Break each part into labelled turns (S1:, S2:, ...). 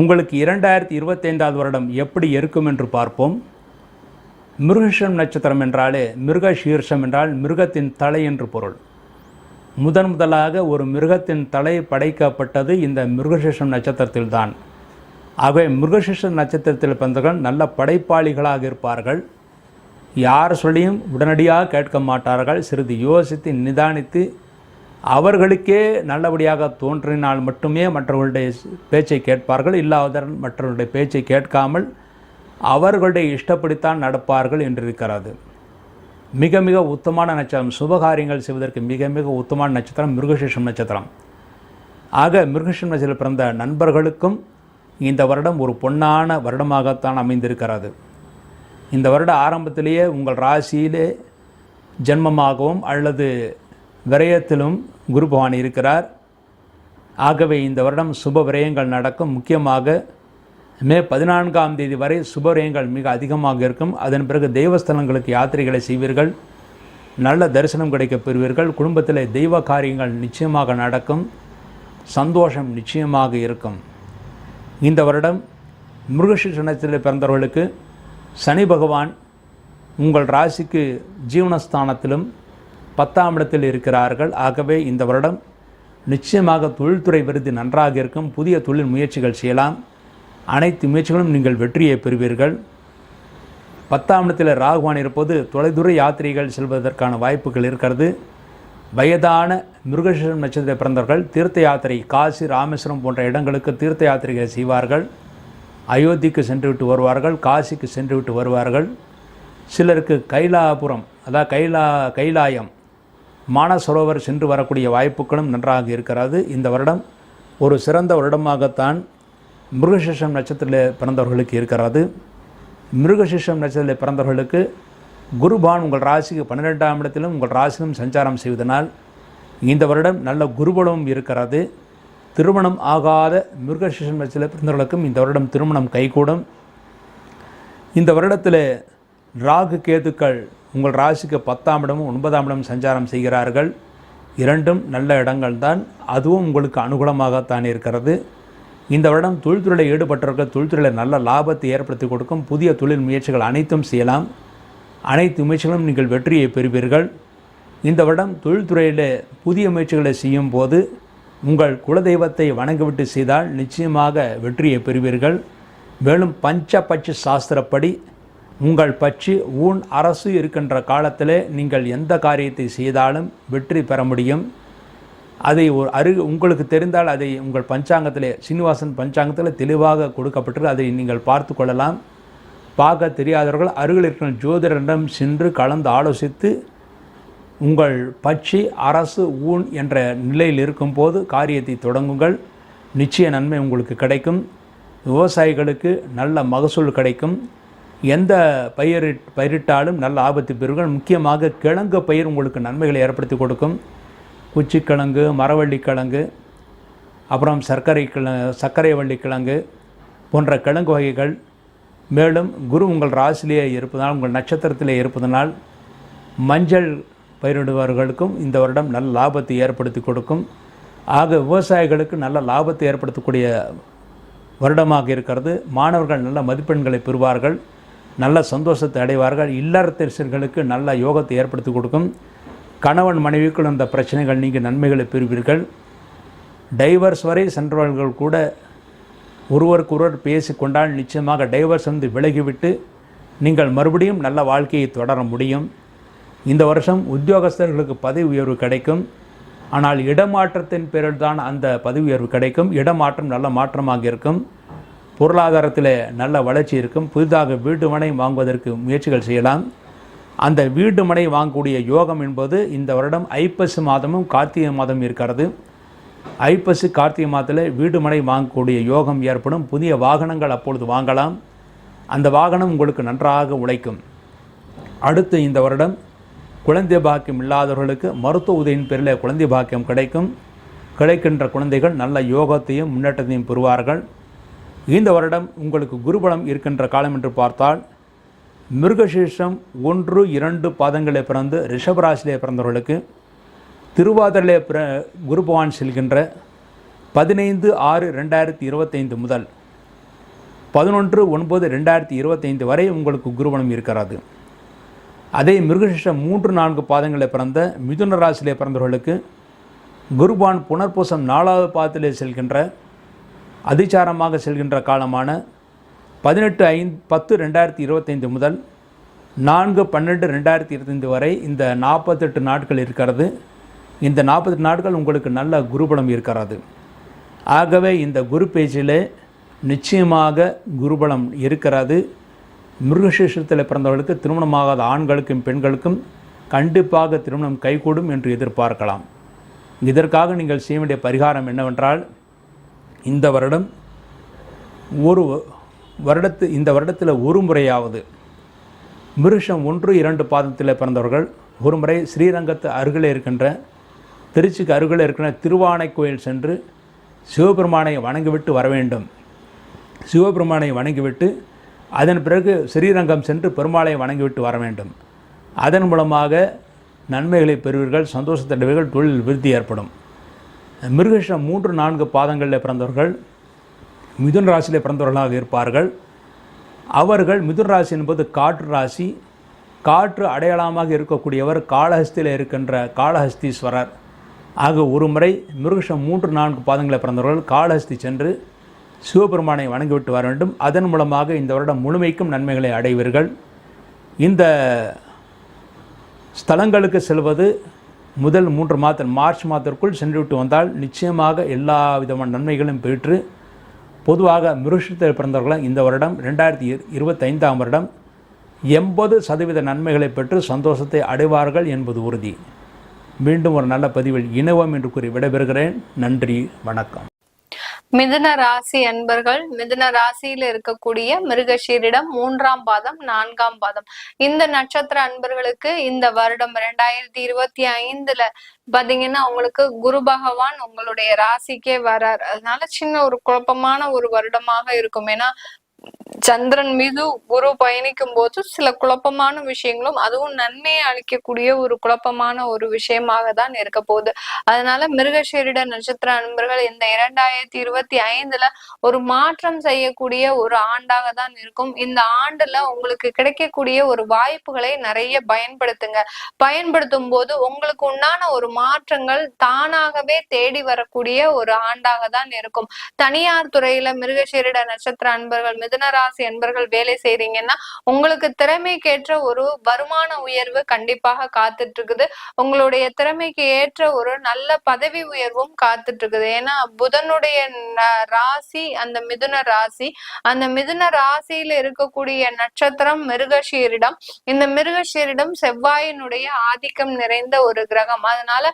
S1: உங்களுக்கு இரண்டாயிரத்தி இருபத்தைந்தாவது வருடம் எப்படி இருக்கும் என்று பார்ப்போம். மிருகஷம் நட்சத்திரம் என்றாலே மிருக சீர்ஷம் என்றால் மிருகத்தின் தலை என்று பொருள். முதன் முதலாக ஒரு மிருகத்தின் தலை படைக்கப்பட்டது இந்த மிருகசீர்ஷம் நட்சத்திரத்தில்தான் ஆகவே மிருகசீர்ஷம் நட்சத்திரத்தில் பிறந்தவர்கள் நல்ல படைப்பாளிகளாக இருப்பார்கள். யார் சொல்லியும் உடனடியாக கேட்க மாட்டார்கள். சிறிது யோசித்து நிதானித்து அவர்களுக்கே நல்லபடியாக தோன்றினால் மட்டுமே மற்றவர்களுடைய பேச்சை கேட்பார்கள் இல்லாத மற்றவர்களுடைய பேச்சை கேட்காமல் அவர்களுடைய இஷ்டப்படித்தான் நடப்பார்கள் என்றிருக்கிறது. மிக மிக உத்தமான நட்சத்திரம் சுபகாரியங்கள் செய்வதற்கு மிக மிக உத்தமான நட்சத்திரம் மிருகசீஷம் நட்சத்திரம். ஆக மிருகசீஷம் நட்சத்திரம் பிறந்த நண்பர்களுக்கும் இந்த வருடம் ஒரு பொன்னான வருடமாகத்தான் அமைந்திருக்கிறது. இந்த வருட ஆரம்பத்திலேயே உங்கள் ராசியிலே ஜென்மமாகவும் அல்லது விரயத்திலும் குரு பகவான் இருக்கிறார். ஆகவே இந்த வருடம் சுப விரயங்கள் நடக்கும். முக்கியமாக மே பதினான்காம் தேதி வரை சுப விரயங்கள் மிக அதிகமாக இருக்கும். அதன் பிறகு தெய்வஸ்தலங்களுக்கு யாத்திரைகளை செய்வீர்கள். நல்ல தரிசனம் கிடைக்கப் பெறுவீர்கள். குடும்பத்தில் தெய்வ காரியங்கள் நிச்சயமாக நடக்கும். சந்தோஷம் நிச்சயமாக இருக்கும். இந்த வருடம் மிருகசீஷனத்தில் பிறந்தவர்களுக்கு சனி பகவான் உங்கள் ராசிக்கு ஜீவனஸ்தானத்திலும் பத்தாம் இடத்தில் இருக்கிறார்கள். ஆகவே இந்த வருடம் நிச்சயமாக தொழில்துறை விருது நன்றாக இருக்கும். புதிய தொழில் முயற்சிகள் செய்யலாம். அனைத்து முயற்சிகளும் நீங்கள் வெற்றியை பெறுவீர்கள். பத்தாம் இடத்தில் ராகுவான் இருப்பது தொலைதூர யாத்திரைகள் செல்வதற்கான வாய்ப்புகள் இருக்கிறது. வயதான மிருகசீரம் நட்சத்திர பிறந்தவர்கள் தீர்த்த யாத்திரை காசி ராமேஸ்வரம் போன்ற இடங்களுக்கு தீர்த்த யாத்திரைகளை செய்வார்கள். அயோத்திக்கு சென்றுவிட்டு வருவார்கள் காசிக்கு சென்றுவிட்டு வருவார்கள். சிலருக்கு கைலாபுரம் அதாவது கைலா கைலாயம் மானசரோவர் சென்று வரக்கூடிய வாய்ப்புகளும் நன்றாக இருக்கிறது. இந்த வருடம் ஒரு சிறந்த வருடமாகத்தான் மிருகசிஷம் நட்சத்திரத்தில் பிறந்தவர்களுக்கு இருக்கிறது. மிருகசிஷம் நட்சத்திரத்தில் பிறந்தவர்களுக்கு குருபான் உங்கள் ராசிக்கு பன்னிரெண்டாம் இடத்திலும் உங்கள் ராசியிலும் சஞ்சாரம் செய்வதனால் இந்த வருடம் நல்ல குருபலமும் இருக்கிறது. திருமணம் ஆகாத மிருகசிஷம் நட்சத்திர பிறந்தவர்களுக்கும் இந்த வருடம் திருமணம் கைகூடும். இந்த வருடத்தில் ராகு கேதுக்கள் உங்கள் ராசிக்கு பத்தாம் இடமும் ஒன்பதாம் இடமும் சஞ்சாரம் செய்கிறார்கள். இரண்டும் நல்ல இடங்கள் தான் அதுவும் உங்களுக்கு அனுகூலமாகத்தான் இருக்கிறது. இந்த வருடம் தொழில்துறையில் ஈடுபட்டவர்கள் தொழில்துறையில் நல்ல லாபத்தை ஏற்படுத்தி கொடுக்கும். புதிய தொழில் முயற்சிகள் அனைத்தும் செய்யலாம். அனைத்து முயற்சிகளும் நீங்கள் வெற்றியை பெறுவீர்கள். இந்த வருடம் தொழில்துறையில் புதிய முயற்சிகளை செய்யும் போது உங்கள் குலதெய்வத்தை வணங்கிவிட்டு செய்தால் நிச்சயமாக வெற்றியை பெறுவீர்கள். மேலும் பஞ்சபட்ச சாஸ்திரப்படி உங்கள் பட்சி ஊன் அரசு இருக்கின்ற காலத்தில் நீங்கள் எந்த காரியத்தை செய்தாலும் வெற்றி பெற முடியும். அதை ஒரு அரு உங்களுக்கு தெரிந்தால் அதை உங்கள் பஞ்சாங்கத்திலே சீனிவாசன் பஞ்சாங்கத்தில் தெளிவாக கொடுக்கப்பட்டு அதை நீங்கள் பார்த்து கொள்ளலாம். பார்க்க தெரியாதவர்கள் அருகில் இருக்கிற ஜோதிடரிடம் சென்று கலந்து ஆலோசித்து உங்கள் பட்சி அரசு ஊன் என்ற நிலையில் இருக்கும்போது காரியத்தை தொடங்குங்கள். நிச்சய நன்மை உங்களுக்கு கிடைக்கும். விவசாயிகளுக்கு நல்ல மகசூல் கிடைக்கும். எந்த பயிரிட் பயிரிட்டாலும் நல்ல ஆபத்து பெறுங்கள். முக்கியமாக கிழங்கு பயிர் உங்களுக்கு நன்மைகளை ஏற்படுத்தி கொடுக்கும். குச்சிக்கிழங்கு மரவள்ளி கிழங்கு அப்புறம் சர்க்கரை கிழ சர்க்கரை வள்ளி கிழங்கு போன்ற கிழங்கு வகைகள். மேலும் குரு உங்கள் ராசிலேயே இருப்பதனால் உங்கள் நட்சத்திரத்திலே இருப்பதனால் மஞ்சள் பயிரிடுபவர்களுக்கும் இந்த வருடம் நல்ல லாபத்தை ஏற்படுத்தி கொடுக்கும். ஆக விவசாயிகளுக்கு நல்ல லாபத்தை ஏற்படுத்தக்கூடிய வருடமாக இருக்கிறது. மாணவர்கள் நல்ல மதிப்பெண்களை பெறுவார்கள். நல்ல சந்தோஷத்தை அடைவார்கள். இல்லறத்தரசர்களுக்கு நல்ல யோகத்தை ஏற்படுத்தி கொடுக்கும். கணவன் மனைவிக்குள் அந்த பிரச்சனைகள் நீங்கள் நன்மைகளை பெறுவீர்கள். டைவர்ஸ் வரை சென்றவர்கள் கூட ஒருவருக்கு ஒருவர் பேசிக்கொண்டால் நிச்சயமாக டைவர்ஸ் வந்து விலகிவிட்டு நீங்கள் மறுபடியும் நல்ல வாழ்க்கையை தொடர முடியும். இந்த வருஷம் உத்தியோகஸ்தர்களுக்கு பதவி உயர்வு கிடைக்கும். ஆனால் இடமாற்றத்தின் பேரில் தான் அந்த பதவி உயர்வு கிடைக்கும். இடமாற்றம் நல்ல மாற்றமாக இருக்கும். பொருளாதாரத்தில் நல்ல வளர்ச்சி இருக்கும். புதிதாக வீட்டு மனை வாங்குவதற்கு முயற்சிகள் செய்யலாம். அந்த வீட்டு மனை வாங்கக்கூடிய யோகம் என்பது இந்த வருடம் ஐப்பசி மாதமும் கார்த்திகை மாதம் இருக்கிறது. ஐப்பசி கார்த்திகை மாதத்தில் வீடு மனை வாங்கக்கூடிய யோகம் ஏற்படும். புதிய வாகனங்கள் அப்பொழுது வாங்கலாம். அந்த வாகனம் உங்களுக்கு நன்றாக உழைக்கும். அடுத்து இந்த வருடம் குழந்தை பாக்கியம் இல்லாதவர்களுக்கு மருத்துவ உதவியின் பேரில் குழந்தை பாக்கியம் கிடைக்கும். கிடைக்கின்ற குழந்தைகள் நல்ல யோகத்தையும் முன்னேற்றத்தையும் பெறுவார்கள். இந்த வருடம் உங்களுக்கு குருபலம் இருக்கின்ற காலம் என்று பார்த்தால் மிருகசீர்ஷம் ஒன்று இரண்டு பாதங்களே பிறந்து ரிஷபராசிலே பிறந்தவர்களுக்கு திருவாதிரிலே பிற குரு பகவான் செல்கின்ற பதினைந்து ஆறு ரெண்டாயிரத்தி இருபத்தைந்து முதல் பதினொன்று ஒன்பது ரெண்டாயிரத்தி இருபத்தைந்து வரை உங்களுக்கு குருபலம் இருக்கிறது. அதே மிருகசிஷம் மூன்று நான்கு பாதங்களில் பிறந்த மிதுன ராசியிலே பிறந்தவர்களுக்கு குருபான் புனர்பூசம் நாலாவது பாதத்திலே செல்கின்ற அதிச்சாரமாக செல்கின்ற காலமான பதினெட்டு ஐந்து பத்து ரெண்டாயிரத்தி இருபத்தைந்து முதல் நான்கு பன்னெண்டு ரெண்டாயிரத்தி இருபத்தைந்து வரை இந்த நாற்பத்தெட்டு நாட்கள் இருக்கிறது. இந்த நாற்பத்தெட்டு நாட்கள் உங்களுக்கு நல்ல குருபலம் இருக்கிறது. ஆகவே இந்த குரு பேச்சிலே நிச்சயமாக குருபலம் இருக்கிறது. மிருகசேஷத்தில் பிறந்தவர்களுக்கு திருமணமாகாத ஆண்களுக்கும் பெண்களுக்கும் கண்டிப்பாக திருமணம் கைகூடும் என்று எதிர்பார்க்கலாம். இதற்காக நீங்கள் செய்ய வேண்டிய பரிகாரம் என்னவென்றால் இந்த வருடம் ஒரு வருடத்து இந்த வருடத்தில் ஒரு முறையாவது மிருஷம் ஒன்று இரண்டு பாதத்தில் பிறந்தவர்கள். ஒரு முறை ஸ்ரீரங்கத்து அருகில் இருக்கின்ற திருச்சிக்கு அருகில் இருக்கின்ற திருவானை கோயில் சென்று சிவபெருமானை வணங்கிவிட்டு வர வேண்டும். சிவபெருமானை வணங்கிவிட்டு அதன் பிறகு ஸ்ரீரங்கம் சென்று பெருமாளை வணங்கிவிட்டு வர வேண்டும். அதன் மூலமாக நன்மைகளை பெறுவீர்கள் சந்தோஷத்தடைவீர்கள் தொழில் விருத்தி ஏற்படும். மிருகஷம் மூன்று நான்கு பாதங்களில் பிறந்தவர்கள் மிதுன் ராசியில் பிறந்தவர்களாக இருப்பார்கள். அவர்கள் மிதுன் ராசி என்பது காற்று ராசி. காற்று அடையாளமாக இருக்கக்கூடியவர் காளஹஸ்தியில் இருக்கின்ற காளஹஸ்தீஸ்வரர் ஆக ஒரு முறை மிருகஷம் மூன்று நான்கு பாதங்களில் பிறந்தவர்கள் காளஹஸ்தி சென்று சிவபெருமானை வணங்கிவிட்டு வர வேண்டும். அதன் மூலமாக இந்த வருடம் முழுமைக்கும் நன்மைகளை அடைவீர்கள். இந்த ஸ்தலங்களுக்கு செல்வது முதல் மூன்று மாதம் மார்ச் மாதத்திற்குள் சென்றுவிட்டு வந்தால் நிச்சயமாக எல்லா விதமான நன்மைகளும் பெற்று பொதுவாக மிருஷத்தில் பிறந்தவர்களும் இந்த வருடம் ரெண்டாயிரத்தி இருபத்தைந்தாம் வருடம் எண்பது சதவீத நன்மைகளை பெற்று சந்தோஷத்தை அடைவார்கள் என்பது உறுதி. மீண்டும் ஒரு நல்ல பதிவில் இணைவோம் என்று கூறி விடைபெறுகிறேன். நன்றி வணக்கம்.
S2: மிதுன ராசி அன்பர்கள் மிதுன ராசியில இருக்கக்கூடிய மிருகஷீரிடம் மூன்றாம் பாதம் நான்காம் பாதம். இந்த நட்சத்திர அன்பர்களுக்கு இந்த வருடம் ரெண்டாயிரத்தி இருபத்தி ஐந்துல பாத்தீங்கன்னா உங்களுக்கு குரு பகவான் உங்களுடைய ராசிக்கே வரார். அதனால சின்ன ஒரு குழப்பமான ஒரு வருடமாக இருக்கும். ஏன்னா சந்திரன் மீது குரு பயணிக்கும் போது சில குழப்பமான விஷயங்களும் அதுவும் நன்மையை அளிக்கக்கூடிய ஒரு குழப்பமான ஒரு விஷயமாக தான் இருக்க போகுது. அதனால மிருகஷீரிட நட்சத்திர நண்பர்கள் இந்த இரண்டாயிரத்தி இருபத்தி ஐந்துல ஒரு மாற்றம் செய்யக்கூடிய ஒரு ஆண்டாக தான் இருக்கும். இந்த ஆண்டுல உங்களுக்கு கிடைக்கக்கூடிய ஒரு வாய்ப்புகளை நிறைய பயன்படுத்துங்க. பயன்படுத்தும் போது உங்களுக்கு உண்டான ஒரு மாற்றங்கள் தானாகவே தேடி வரக்கூடிய ஒரு ஆண்டாக தான் இருக்கும். தனியார் துறையில மிருகஷீரிட நட்சத்திர அன்பர்கள் மீது மிதுன ராசி என்பர்கள் வேலை செய்றீங்கன்னா உங்களுக்கு திறமைக்கேற்ற ஒரு வருமான உயர்வு கண்டிப்பாக காத்துட்டு இருக்குது உங்களுடைய திறமைக்கு ஏற்ற ஒரு நல்ல பதவி உயர்வும் காத்துட்டு இருக்குது ஏன்னா புதனுடைய ராசி அந்த மிதுன ராசி அந்த மிதுன ராசியில இருக்கக்கூடிய நட்சத்திரம் மிருகஷீரிடம் இந்த மிருகஷீரிடம் செவ்வாயினுடைய ஆதிக்கம் நிறைந்த ஒரு கிரகம். அதனால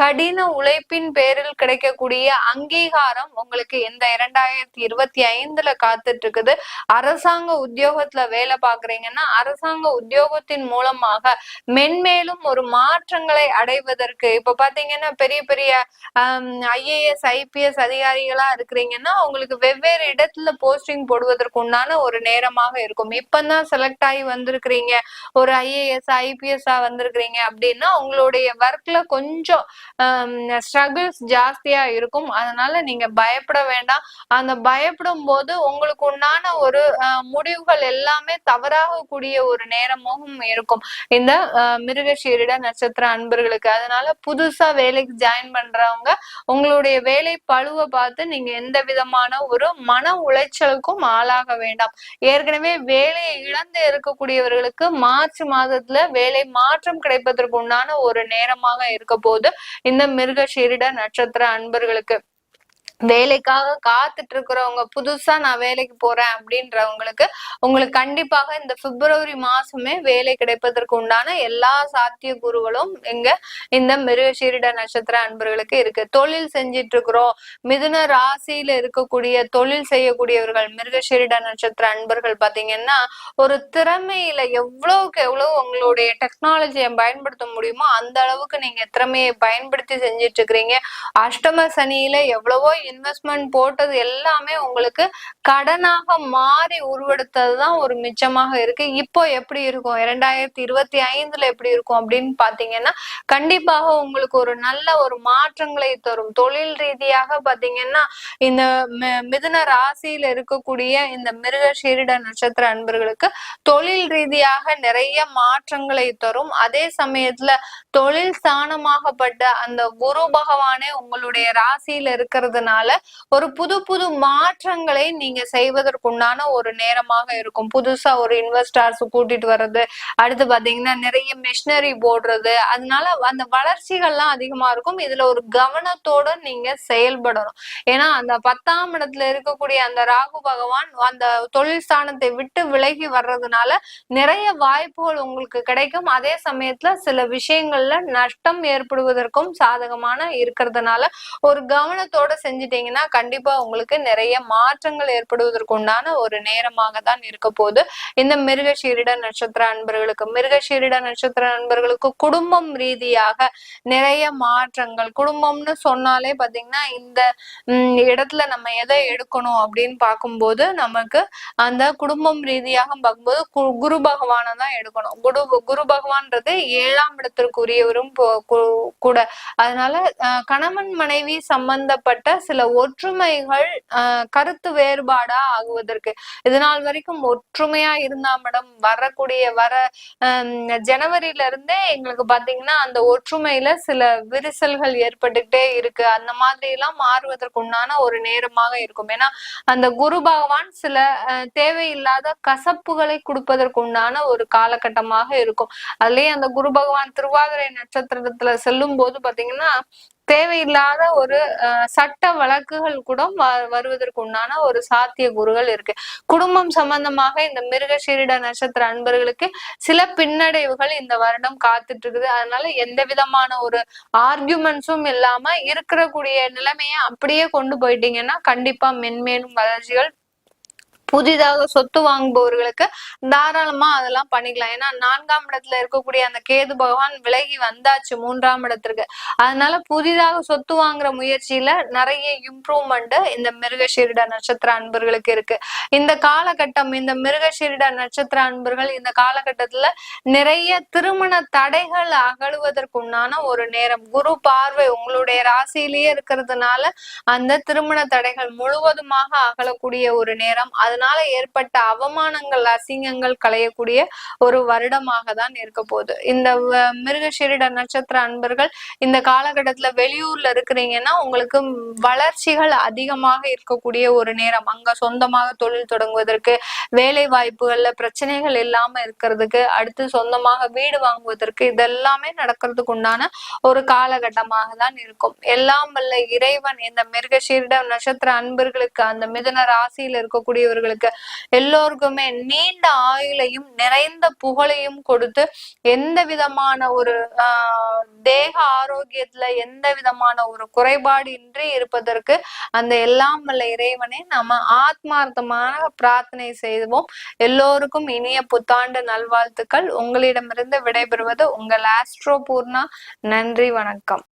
S2: கடின உழைப்பின் பேரில் கிடைக்கக்கூடிய அங்கீகாரம் உங்களுக்கு இந்த இரண்டாயிரத்தி இருபத்தி ஐந்துல காத்துட்டு இருக்குது அரசாங்க உத்தியோகத்துல வேலை பாக்குறீங்கன்னா அரசாங்க உத்தியோகத்தின் மூலமாக மென்மேலும் ஒரு மாற்றங்களை அடைவதற்கு இப்ப பாத்தீங்கன்னா பெரிய பெரிய ஐஏஎஸ் ஐபிஎஸ் அதிகாரிகளா இருக்கிறீங்கன்னா உங்களுக்கு வெவ்வேறு இடத்துல போஸ்டிங் போடுவதற்கு உண்டான ஒரு நேரமாக இருக்கும். இப்பதான் செலக்ட் ஆகி வந்திருக்கிறீங்க. ஒரு ஐஏஎஸ் ஐபிஎஸ் வந்திருக்கிறீங்க அப்படின்னா உங்களுடைய ஒர்க்ல கொஞ்சம் ஸ்ட்ரகிள்ஸ் ஜாஸ்தியா இருக்கும். அதனால நீங்க பயப்பட வேண்டாம். அந்த பயப்படும் போது உங்களுக்கு உண்டான ஒரு அஹ், முடிவுகள் எல்லாமே தவறாக கூடிய ஒரு நேரமாகவும் இருக்கும். இந்த அஹ், மிருகஷீரிட நட்சத்திர அன்பர்களுக்கு. அதனால புதுசா வேலைக்கு ஜாயின் பண்றவங்க உங்களுடைய வேலை பழுவை பார்த்து நீங்க எந்த விதமான ஒரு மன உளைச்சலுக்கும் ஆளாக வேண்டாம். ஏற்கனவே வேலையை இழந்து இருக்கக்கூடியவர்களுக்கு மார்ச் மாதத்துல வேலை மாற்றம் கிடைப்பதற்கு உண்டான ஒரு நேரமாக இருக்க போது இந்த மிருக சீரிட நட்சத்திர அன்பர்களுக்கு. வேலைக்காக காத்துட்டு இருக்கிறவங்க புதுசா நான் வேலைக்கு போறேன் அப்படின்றவங்களுக்கு உங்களுக்கு கண்டிப்பாக இந்த பிப்ரவரி மாசமே வேலை கிடைப்பதற்கு உண்டான எல்லா சாத்திய குருகளும் இங்க இந்த மிருகசீரிட நட்சத்திர அன்பர்களுக்கு இருக்கு. தொழில் செஞ்சிட்டு இருக்கிறோம் மிதுன ராசியில இருக்கக்கூடிய தொழில் செய்யக்கூடியவர்கள் மிருகசீரிட நட்சத்திர அன்பர்கள் பாத்தீங்கன்னா ஒரு திறமையில எவ்வளவுக்கு எவ்வளவு உங்களுடைய டெக்னாலஜியை பயன்படுத்த முடியுமோ அந்த அளவுக்கு நீங்க திறமையை பயன்படுத்தி செஞ்சிட்டு இருக்கிறீங்க அஷ்டம சனியில எவ்வளவோ இன்வெஸ்ட்மெண்ட் போட்டது எல்லாமே உங்களுக்கு கடனாக மாறி உருவெடுத்ததுதான் ஒரு மிச்சமாக இருக்கு. இப்போ எப்படி இருக்கும்? இரண்டாயிரத்தி இருபத்தி ஐந்துல எப்படி இருக்கும் அப்படின்னு பாத்தீங்கன்னா கண்டிப்பாக உங்களுக்கு ஒரு நல்ல ஒரு மாற்றங்களை தரும். தொழில் ரீதியாக பாத்தீங்கன்னா இந்த மி- மிதுன ராசியில இருக்கக்கூடிய இந்த மிருக சீரிட நட்சத்திர அன்பர்களுக்கு தொழில் ரீதியாக நிறைய மாற்றங்களை தரும். அதே சமயத்துல தொழில் ஸ்தானமாகப்பட்ட அந்த குரு பகவானே உங்களுடைய ராசியில இருக்கிறதுனால ஒரு புது புது மாற்றங்களை நீங்க செய்வதற்குண்டான ஒரு நேரமாக இருக்கும். புதுசா ஒரு இன்வெஸ்டர்ஸ் கூட்டிட்டு வர்றது அடுத்து பாத்தீங்கன்னா நிறைய மிஷினரி போடுறது அதனால அந்த வளர்ச்சிகள்லாம் அதிகமா இருக்கும். இதுல ஒரு கவனத்தோட நீங்க செயல்படணும். ஏன்னா அந்த பத்தாம் இடத்துல இருக்கக்கூடிய அந்த ராகு பகவான் அந்த தொழில் ஸ்தானத்தை விட்டு விலகி வர்றதுனால நிறைய வாய்ப்புகள் உங்களுக்கு கிடைக்கும். அதே சமயத்துல சில விஷயங்கள்ல நஷ்டம் ஏற்படுவதற்கும் சாதகமான இருக்கிறதுனால ஒரு கவனத்தோட செஞ்சிட்டீங்கன்னா கண்டிப்பா உங்களுக்கு நிறைய மாற்றங்கள் ஏற்படுவதற்கு உண்டான ஒரு நேரமாக தான் இருக்க போகுது. இந்த மிருகசீரிட நட்சத்திர அன்பர்களுக்கு மிருகசீரிட நட்சத்திர அன்பர்களுக்கு குடும்பம் ரீதியாக நிறைய மாற்றங்கள். குடும்பம்னு சொன்னாலே பாத்தீங்கன்னா இந்த இடத்துல நம்ம எதை எடுக்கணும் அப்படின்னு பார்க்கும்போது நமக்கு அந்த குடும்பம் ரீதியாக பார்க்கும்போது குரு பகவானை தான் எடுக்கணும். குரு குரு பகவான்றது ஏழாம் இடத்திற்குரியவரும் போ- கூட. அதனால கணவன் மனைவி சம்பந்தப்பட்ட சில ஒற்றுமைகள் கருத்து வேறுபாடா ஆகுவதற்கு. இது நாள் வரைக்கும் ஒற்றுமையா இருந்தா மேடம் வரக்கூடிய வர ஹம், ஜனவரில இருந்தே எங்களுக்கு பாத்தீங்கன்னா அந்த ஒற்றுமையில சில விரிசல்கள் ஏற்பட்டுக்கிட்டே இருக்கு. அந்த மாதிரி எல்லாம் மாறுவதற்கு உண்டான ஒரு நேரமாக இருக்கும். ஏன்னா அந்த குரு பகவான் சில அஹ், தேவையில்லாத கசப்புகளை கொடுப்பதற்கு உண்டான ஒரு காலகட்டமாக இருக்கும். அதுலயே அந்த குரு பகவான் திருவாதிரை நட்சத்திரத்துல செல்லும் போது பாத்தீங்கன்னா தேவையில்லாத ஒரு சட்ட வழக்குகள் கூட வ- வருவதற்கு உண்டான ஒரு சாத்திய குருகள் இருக்கு. குடும்பம் சம்பந்தமாக இந்த மிருகசீரிட நட்சத்திர அன்பர்களுக்கு சில பின்னடைவுகள் இந்த வருடம் காத்துட்டு இருக்குது அதனால எந்த விதமான ஒரு ஆர்கியூமெண்ட்ஸும் இல்லாம இருக்கிற கூடிய நிலைமையை அப்படியே கொண்டு போயிட்டீங்கன்னா கண்டிப்பா மென்மேலும் வளர்ச்சிகள் புதிதாக சொத்து வாங்குபவர்களுக்கு தாராளமா அதெல்லாம் பண்ணிக்கலாம். ஏன்னா நான்காம் இடத்துல இருக்கக்கூடிய அந்த கேது பகவான் விலகி வந்தாச்சு மூன்றாம் இடத்திற்கு. அதனால புதிதாக சொத்து வாங்குற முயற்சியில நிறைய இம்ப்ரூவ்மெண்ட் இந்த மிருகசீரிட நட்சத்திர அன்பர்களுக்கு இருக்கு. இந்த காலகட்டம் இந்த மிருகசீரிட நட்சத்திர அன்பர்கள் இந்த காலகட்டத்துல நிறைய திருமண தடைகள் அகழுவதற்குண்டான ஒரு நேரம். குரு பார்வை உங்களுடைய ராசியிலேயே இருக்கிறதுனால அந்த திருமண தடைகள் முழுவதுமாக அகலக்கூடிய ஒரு நேரம். அது அதனால ஏற்பட்ட அவமானங்கள் அசிங்கங்கள் களையக்கூடிய ஒரு வருடமாக தான் இருக்க போகுது. இந்த வ- மிருகஷீரிட நட்சத்திர அன்பர்கள் இந்த காலகட்டத்துல வெளியூர்ல இருக்கிறீங்கன்னா உங்களுக்கு வளர்ச்சிகள் அதிகமாக இருக்கக்கூடிய ஒரு நேரம். அங்க சொந்தமாக தொழில் தொடங்குவதற்கு வேலை வாய்ப்புகள்ல பிரச்சனைகள் இல்லாம இருக்கிறதுக்கு அடுத்து சொந்தமாக வீடு வாங்குவதற்கு இதெல்லாமே நடக்கிறதுக்கு உண்டான ஒரு காலகட்டமாக தான் இருக்கும். எல்லாம் வல்ல இறைவன் இந்த மிருகஷீரிட நட்சத்திர அன்பர்களுக்கு அந்த மிதுன ராசியில இருக்கக்கூடியவர்கள் அன்பர்களுக்கு எல்லோருக்குமே நீண்ட ஆயுளையும் நிறைந்த புகழையும் கொடுத்து எந்த விதமான ஒரு தேக ஆரோக்கியத்துல எந்த விதமான ஒரு குறைபாடு இன்றி இருப்பதற்கு அந்த எல்லாம் வல்ல இறைவனை நம்ம ஆத்மார்த்தமான பிரார்த்தனை செய்வோம் எல்லோருக்கும் இனிய புத்தாண்டு நல்வாழ்த்துக்கள். உங்களிடமிருந்து விடைபெறுவது உங்கள் ஆஸ்ட்ரோ பூர்ணா. நன்றி வணக்கம்.